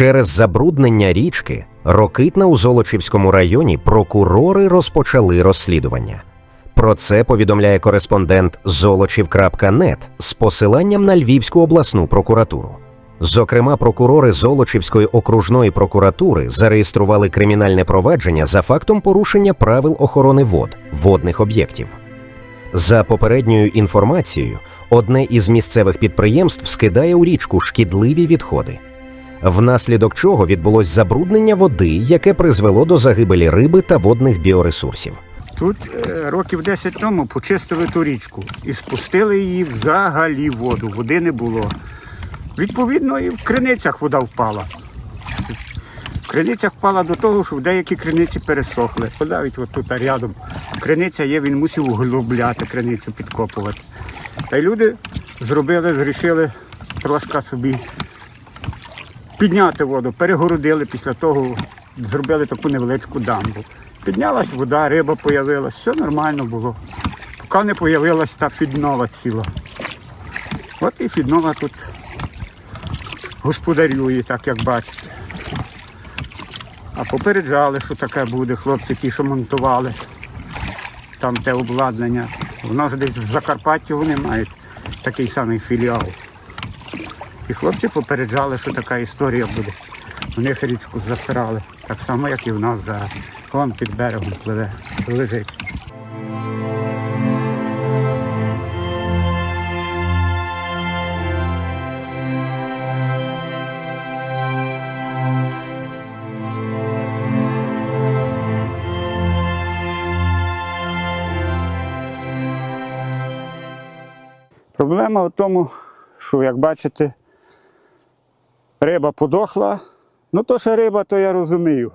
Через забруднення річки Рокитна у Золочівському районі прокурори розпочали розслідування. Про це повідомляє кореспондент Золочів.нет з посиланням на Львівську обласну прокуратуру. Зокрема, прокурори Золочівської окружної прокуратури зареєстрували кримінальне провадження за фактом порушення правил охорони вод водних об'єктів. За попередньою інформацією, одне із місцевих підприємств скидає у річку шкідливі відходи, внаслідок чого відбулось забруднення води, яке призвело до загибелі риби та водних біоресурсів. Тут е, років 10 тому почистили ту річку і спустили її взагалі воду. Води не було. Відповідно, і в криницях вода впала. В криницях впала до того, що в деякі криниці пересохли. Навіть от тут рядом криниця є, він мусив углубляти криницю, підкопувати. Та й люди зробили, зрішили трошки собі підняти воду, перегородили після того, зробили таку невеличку дамбу. Піднялась вода, риба появилась, все нормально було. Поки не появилась та фіднова ціла. От і фіднова тут господарює, так як бачите. А попереджали, що таке буде, хлопці ті, що монтували там те обладнання. Воно ж десь в Закарпатті вони мають такий самий філіал. І хлопці попереджали, що така історія буде. У них річку засирали, так само, як і в нас зараз. Вон під берегом пливе, лежить. Проблема в тому, що, як бачите, риба подохла. Ну, то, що риба, то я розумію.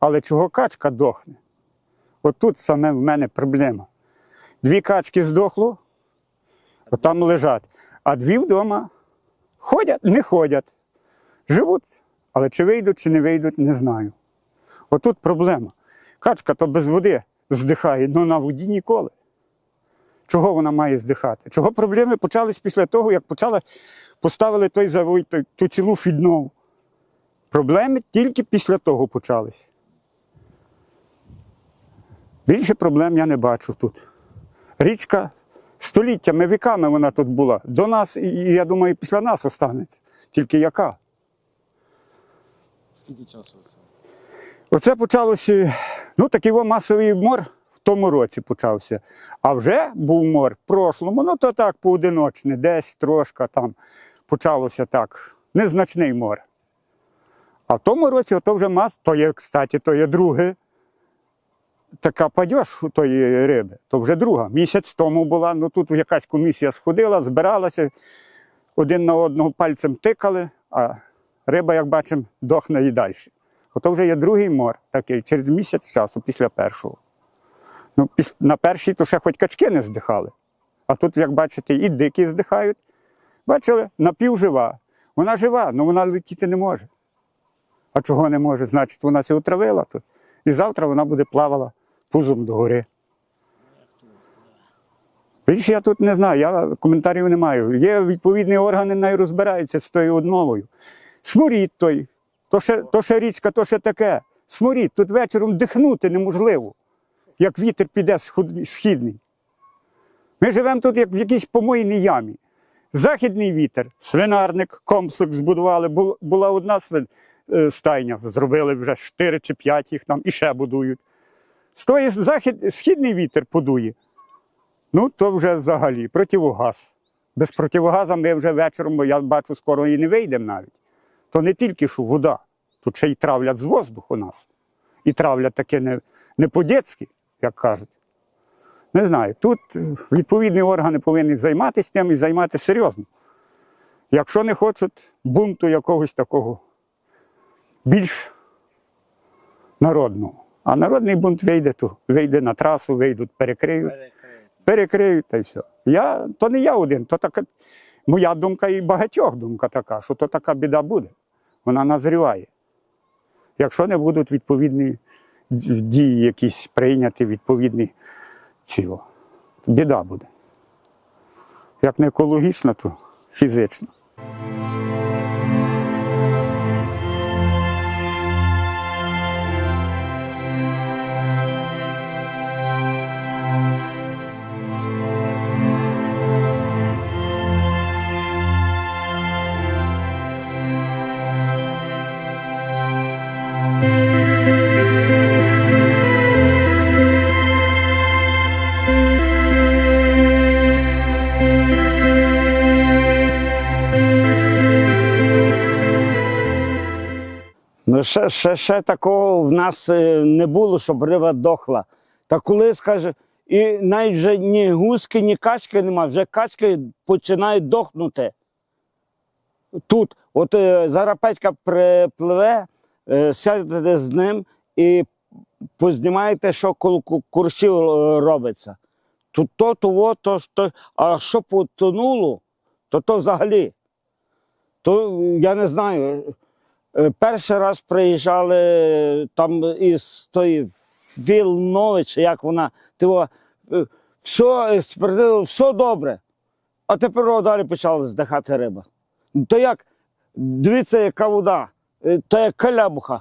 Але чого качка дохне? От тут саме в мене проблема. Дві качки здохло, там лежать, а дві вдома ходять, не ходять. Живуть, але чи вийдуть, чи не вийдуть, не знаю. Отут проблема. Качка то без води здихає, але на воді ніколи. Чого вона має здихати? Чого проблеми почались після того, як почали, поставили той завой, той, ту цілу фіднову? Проблеми тільки після того почались. Більше проблем я не бачу тут. Річка століттями, віками вона тут була. До нас, і я думаю, після нас останеться. Тільки яка? Скільки часу це? Оце почалося, ну такий масовий мор тому році почався. А вже був мор в прошлому, ну то так поодиночне, десь трошки там почалося так. Незначний мор. А в тому році ото вже мас, то є, кстати, то є друге. Така у тої риби, то вже друга. Місяць тому була, ну тут якась комісія сходила, збиралася, один на одного пальцем тикали, а риба, як бачимо, дохне і далі. Ото вже є другий мор, такий, через місяць часу після першого. Ну, на першій то ще хоч качки не здихали. А тут, як бачите, і дикі здихають. Бачили, напівжива. Вона жива, але вона летіти не може. А чого не може? Значить, вона се отравила тут. І завтра вона буде плавала пузом догори. Більше я тут не знаю, я коментарів не маю. Є відповідні органи, най розбираються з тою одновою. Сморід той, то ще, то ще річка, то ще таке. Сморід, тут вечором дихнути неможливо, як вітер піде східний. Ми живемо тут як в якійсь помойній ямі. Західний вітер, свинарник, комплекс збудували. Була одна е, стайня, зробили вже 4 чи 5 їх там і ще будують. З тої захід, східний вітер подує. Ну, то вже взагалі противогаз. Без противогаза ми вже вечором, бо я бачу, скоро і не вийдемо навіть. То не тільки що вода, тут ще й травлять з воздуху нас. І травлять таке не, не по-дєцьки, як кажуть. Не знаю, тут відповідні органи повинні займатися тим і займатися серйозно. Якщо не хочуть бунту якогось такого більш народного. А народний бунт вийде, то вийде на трасу, вийдуть, перекриють, перекриють та й все. Я, то не я один, то така моя думка і багатьох думка така, що то така біда буде. Вона назріває. Якщо не будуть відповідні д- дії якісь прийняти відповідні ціло, біда буде. Як не екологічна, то фізична. Ще, ще, ще такого в нас е, не було, щоб риба дохла. Та коли скаже, і навіть вже ні гуски, ні качки нема, вже качки починають дохнути. Тут, от е, зараз припливе, е, сядете з ним і познімаєте, що курчів робиться. Тут то, то, то, то, а що потонуло, то то взагалі. То я не знаю. Е, Перший раз приїжджали там із тої Вілнови, чи як вона, типу, все, все добре. А тепер далі почала здихати риба. То як, дивіться, яка вода, е, то як калябуха.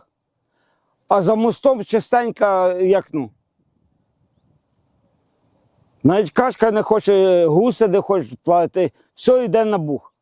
А за мостом чистенька, як ну. Навіть кашка не хоче, гуси не хочуть плавати, все йде на бух.